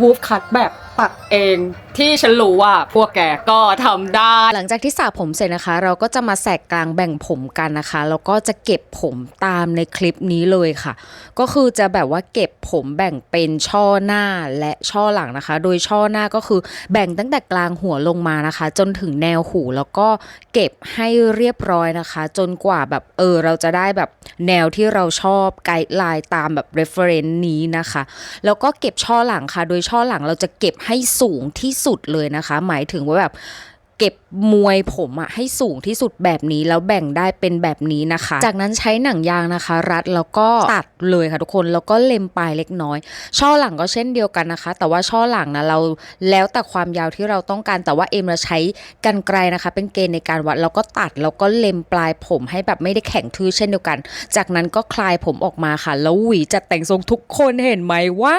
วูฟคัตแบบตัดเอง ที่ฉันรู้ว่าพวกแกก็ทำได้ หลังจากที่สระผมเสร็จนะคะ เราก็จะมาแสกกลางแบ่งผมกันนะคะ แล้วก็จะเก็บผมตามในคลิปนี้เลยค่ะ ก็คือจะแบบว่าเก็บผมแบ่งเป็นช่อหน้าและช่อหลังนะคะ โดยช่อหน้าก็คือแบ่งตั้งแต่กลางหัวลงมานะคะ จนถึงแนวหูแล้วก็เก็บให้เรียบร้อยนะคะ จนกว่าแบบเออเราจะได้แบบแนวที่เราชอบไกด์ไลน์ตามแบบ reference นี้นะคะ แล้วก็เก็บช่อหลังค่ะ โดยช่อหลังเราจะเก็บให้สูงที่สุดเลยนะคะ หมายถึงว่าแบบเก็บ มวยผมอะให้สูงที่สุดแบบนี้แล้วแบ่งได้เป็นแบบนี้นะคะ จากนั้นใช้หนังยางนะคะ รัดแล้วก็ตัดเลยค่ะทุกคนแล้วก็เล็มปลายเล็กน้อย ช่อหลังก็เช่นเดียวกันนะคะ แต่ว่าช่อหลังนะเราแล้วแต่ความยาวที่เราต้องการแต่ว่าเอ็มเราใช้กันไกลนะคะ เป็นเกณฑ์ในการวัดแล้วก็ตัดแล้วก็เล็มปลายผมให้แบบไม่ได้แข็งทื่อเช่นเดียวกัน จากนั้นก็คลายผมออกมาค่ะ แล้วหวีจัดแต่งทรงทุกคนเห็นไหมว่า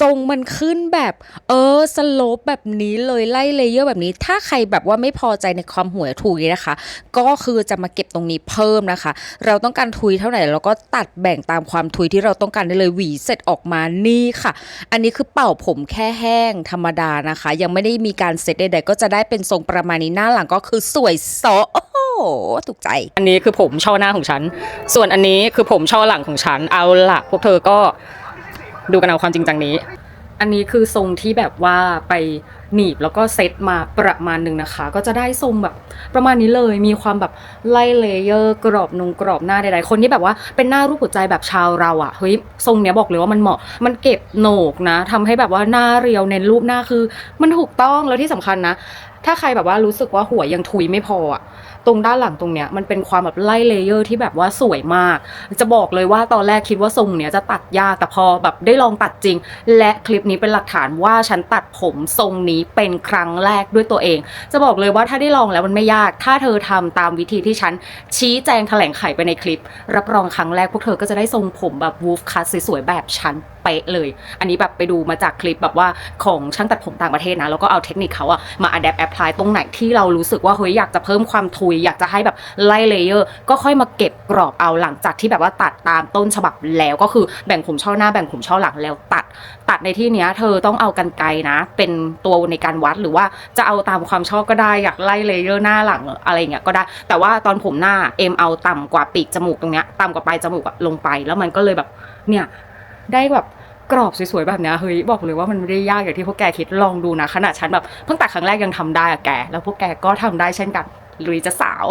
ทรงมันขึ้นแบบ เออสโลปแบบนี้เลยไล่เลเยอร์แบบนี้ ถ้าใครแบบว่าไม่พออใจในความหัวทุยนะคะ ก็คือจะมาเก็บตรงนี้เพิ่มนะคะ เราต้องการทุยเท่าไหร่เราก็ตัดแบ่งตามความทุยที่เราต้องการได้เลยหวีเสร็จออกมานี่ค่ะ อันนี้คือเป่าผมแค่แห้งธรรมดานะคะ ยังไม่ได้มีการเซตใดๆก็จะได้เป็นทรงประมาณนี้หน้าหลังก็คือสวยโซโอ้โหถูกใจ อันนี้คือผมช่อหน้าของฉัน ส่วนอันนี้คือผมช่อหลังของฉัน เอาล่ะพวกเธอก็ดูกันเอาความจริงจังนี้ อันนี้คือทรงที่แบบว่าไป หนีบแล้วก็เซตมาประมาณหนึ่งนะคะ ก็จะได้ทรงแบบประมาณนี้เลยมีความแบบไล่เลเยอร์ กรอบนงกรอบหน้าใดๆคนที่แบบว่าเป็นหน้ารูปหัวใจแบบชาวเราอะเฮ้ยทรงเนี้ยบอกเลยว่ามันเหมาะมันเก็บโหนกนะทำให้แบบว่าหน้าเรียวเน้นรูปหน้าคือ มันถูกต้องแล้วที่สำคัญนะ ถ้าใครแบบว่ารู้สึกว่าหัวยังทุยไม่พออะตรงด้านหลังตรงเนี้ยมันเป็นความแบบไล่เลเยอร์ที่แบบว่าสวยมาก จะบอกเลยว่าตอนแรกคิดว่าทรงเนี้ยจะตัดยากแต่พอแบบได้ลองตัดจริง และคลิปนี้เป็นหลักฐานว่าฉันตัดผมทรงนี้เป็นครั้งแรกด้วยตัวเอง จะบอกเลยว่าถ้าได้ลองแล้วมันไม่ยาก ถ้าเธอทำตามวิธีที่ฉันชี้แจงแถลงไขไปในคลิป รับรองครั้งแรกพวกเธอก็จะได้ทรงผมแบบวูฟคัสสวยๆแบบฉัน ป๊ะเลย อันนี้แบบไปดูมาจากคลิปแบบว่าของช่างตัดผมต่างประเทศนะ แล้วก็เอาเทคนิคเขาอะมาอัดแอปแอพพลายตรงไหนที่เรารู้สึกว่าเฮ้ยอยากจะเพิ่มความทุย อยากจะให้แบบไล่เลเยอร์ ก็ค่อยมาเก็บกรอบเอาหลังจากที่แบบว่าตัดตามต้นฉบับแล้วก็คือแบ่งผมช่อหน้าแบ่งผมช่อหลังแล้วตัด ตัดในที่เนี้ยเธอต้องเอากันไกรนะ เป็นตัวในการวัดหรือว่าจะเอาตามความชอบก็ได้อยากไล่เลเยอร์หน้าหลังอะไรเงี้ยก็ได้ แต่ว่าตอนผมหน้าเอ็มเอาต่ำกว่าปีกจมูกตรงเนี้ยต่ำกว่าปลายจมูกอะลงไปแล้วมันก็เลยแบบเนี่ยได้แบบ กรอบสวยๆแบบเนี้ยเฮ้ยบอกเลยว่ามันไม่ได้ยากอย่างที่พวกแกคิดลองดูนะขนาดฉันแบบเพิ่งตัดครั้งแรกยังทำได้อะแก แล้วพวกแกก็ทำได้เช่นกันลุยจะสาว